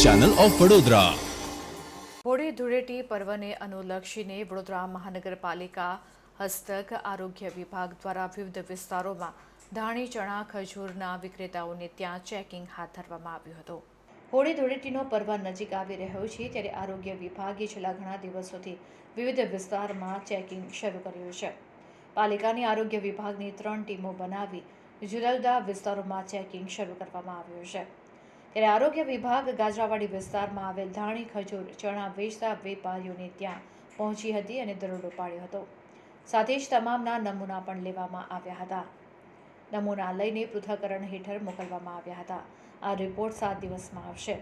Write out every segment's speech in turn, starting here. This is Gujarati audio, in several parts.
ચેનલ ઓફ વડોદરા હોળી ધૂળેટી પર્વને અનુલક્ષીને વડોદરા મહાનગરપાલિકા હસ્તક આરોગ્ય વિભાગ દ્વારા વિવિધ વિસ્તારોમાં ધાણી, ચણા, ખજૂરના વિક્રેતાઓને ત્યાં ચેકિંગ હાથ ધરવામાં આવ્યું હતું. હોળી ધૂળેટીનો પર્વ નજીક આવી રહ્યો છે ત્યારે આરોગ્ય વિભાગે છેલ્લા ઘણા દિવસોથી વિવિધ વિસ્તારમાં ચેકિંગ શરૂ કર્યું છે. પાલિકાની આરોગ્ય વિભાગની ત્રણ ટીમો બનાવી જુદા જુદા વિસ્તારોમાં ચેકિંગ શરૂ કરવામાં આવ્યું છે. ત્યારે આરોગ્ય વિભાગ ગાજરાવાડી વિસ્તારમાં આવેલ ધાણી, ખજૂર, ચણા વેચતા વેપારીઓને ત્યાં પહોંચી હતી અને દરોડો પાડ્યો હતો. સાથે જ તમામના નમૂના પણ લેવામાં આવ્યા હતા. નમૂના લઈને પૃથ્થકરણ હેઠળ મોકલવામાં આવ્યા હતા. આ રિપોર્ટ સાત દિવસમાં આવશે.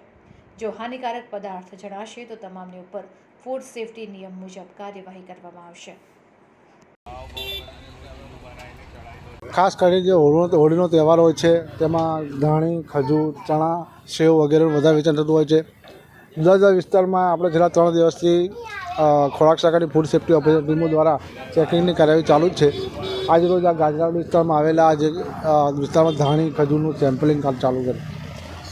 જો હાનિકારક પદાર્થ જણાશે તો તમામની ઉપર ફૂડ સેફ્ટી નિયમ મુજબ કાર્યવાહી કરવામાં આવશે. ખાસ કરીને જે હોળીનો હોળીનો તહેવાર હોય છે તેમાં ધાણી ખજૂર ચણા સેવ વગેરે વધારે વેચાણ થતું હોય છે. જુદા જુદા વિસ્તારમાં આપણે છેલ્લા ત્રણ દિવસથી ખોરાક શાખાની ફૂડ સેફ્ટી ઓફિસર ટીમો દ્વારા ચેકિંગની કાર્યવાહી ચાલુ જ છે. આજ રોજ આ ગાજરાડ વિસ્તારમાં આવેલા જે વિસ્તારમાં ધાણી ખજૂરનું સેમ્પલિંગ કામ ચાલુ કર્યું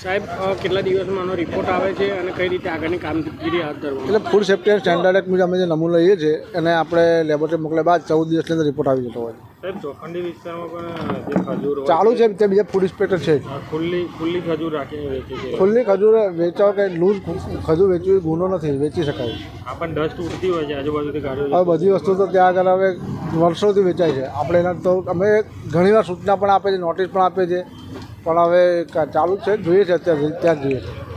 સાહેબ કેટલા દિવસમાં આનો રિપોર્ટ આવે છે અને કઈ રીતે આગળની કામગીરી હાથ ધરવા એટલે ફૂડ સેફ્ટી સ્ટેન્ડર્ડ એક્ટ મુજબ અમે જે નમૂનો લઈએ છીએ એને આપણે લેબોરેટરી મોકલ્યા બાદ ચૌદ દિવસની અંદર રિપોર્ટ આવી જતો હોય છે. સાહેબ ચોખંડી વિસ્તારમાં પણ જે ખજૂર ચાલુ છે તે બીજા ફૂડ ઇન્સ્પેક્ટર છે. ખુલ્લી ખુલ્લી ખજૂર રાખીને વેચે છે. ખુલ્લી ખજૂર વેચાવ કે લૂઝ ખજૂર વેચવી ગુનો નથી વેચી શકાય. આ પણ ડસ્ટ ઉડતી હોય છે આજુબાજુથી ગાડીઓ હવે બધી વસ્તુ તો ત્યાં આગળ હવે વર્ષોથી વેચાય છે. આપણે એના તો અમે ઘણીવાર સૂચના પણ આપે છે નોટિસ પણ આપે છે. પણ હવે ચાલુ છે જોઈએ છે અત્યારે ત્યાં જોઈએ છે.